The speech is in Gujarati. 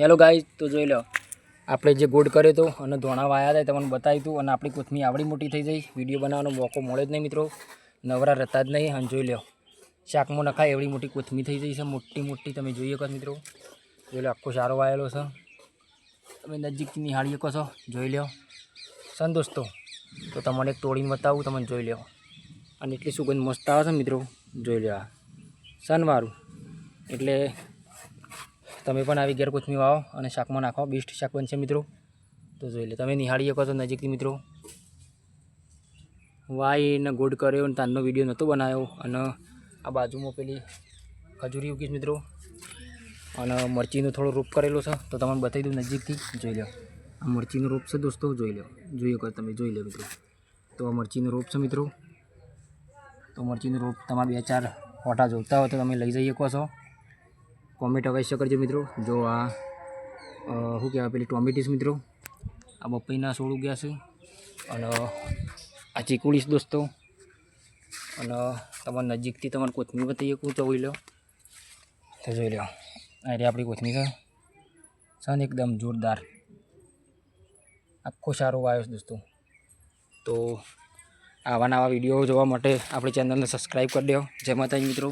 હેલો ગાઈઝ તો જોઈ લો. આપણે જે ગોડ કર્યો હતો અને ધોણા વાયા હતા તમને બતાવ્યું હતું અને આપણી કોથમી આવડી મોટી થઈ જઈ વીડિયો બનાવવાનો મોકો મળે જ નહીં મિત્રો. નવરા રહેતા જ નહીં અને જોઈ લો. શાકમાં નખાય એવડી મોટી કોથમી થઈ જઈ છે. મોટી મોટી તમે જોઈ શકો મિત્રો. જોઈ લો, આખો સારો વાયેલો છે. તમે નજીકથી નિહાળી શકો છો. જોઈ લો. સન દોસ્તો તો તમને એક તોડીને બતાવું, તમને જોઈ લો. અને એટલી સુગંધ મસ્ત આવે છે મિત્રો. જોઈ લો આ. સનવારું એટલે તમે પણ આવી ઘેર કોથમી વાવો અને શાકમાં નાખો. બેસ્ટ શાક બનશે મિત્રો. તો જોઈ લે, તમે નિહાળી શકો છો નજીકથી મિત્રો. વાઈને ગોડ કર્યો અને તાનનો વીડિયો નહોતો બનાવ્યો. અને આ બાજુમાં પેલી ખજૂરી ઉગીશ મિત્રો. અને મરચીનો થોડો રોપ કરેલો છે. તો તમને બતાવી દઉં નજીકથી. જોઈ લો. આ મરચીનો રોપ છે દોસ્તો, જોઈ લો. જોઈ શકો તમે, જોઈ લો મિત્રો. તો આ મરચીનો રોપ છે મિત્રો. તો મરચીનો રોપ તમારે બે ચાર ફોટા જોતા હોય તો તમે લઈ જઈ શકો છો. કોમેન્ટ અવશ્ય કરજો મિત્રો. જો આ શું કહેવાય, પેલી ટોમેટીસ મિત્રો. આ બપૈના સોળ ઉગ્યા છે. અને આ ચીકુડીશ દોસ્તો. અને તમારે નજીકથી તમારે કોથમીર બતાવીએ કું તો જોઈ લો તો જોઈ લો રહી આપણી કોથમીર છે. ને એકદમ જોરદાર. આખો સારો વાયો છે દોસ્તો. તો આવા નવા વીડિયો જોવા માટે આપણી ચેનલને સબસ્ક્રાઈબ કરી દો. જય માતાજી મિત્રો.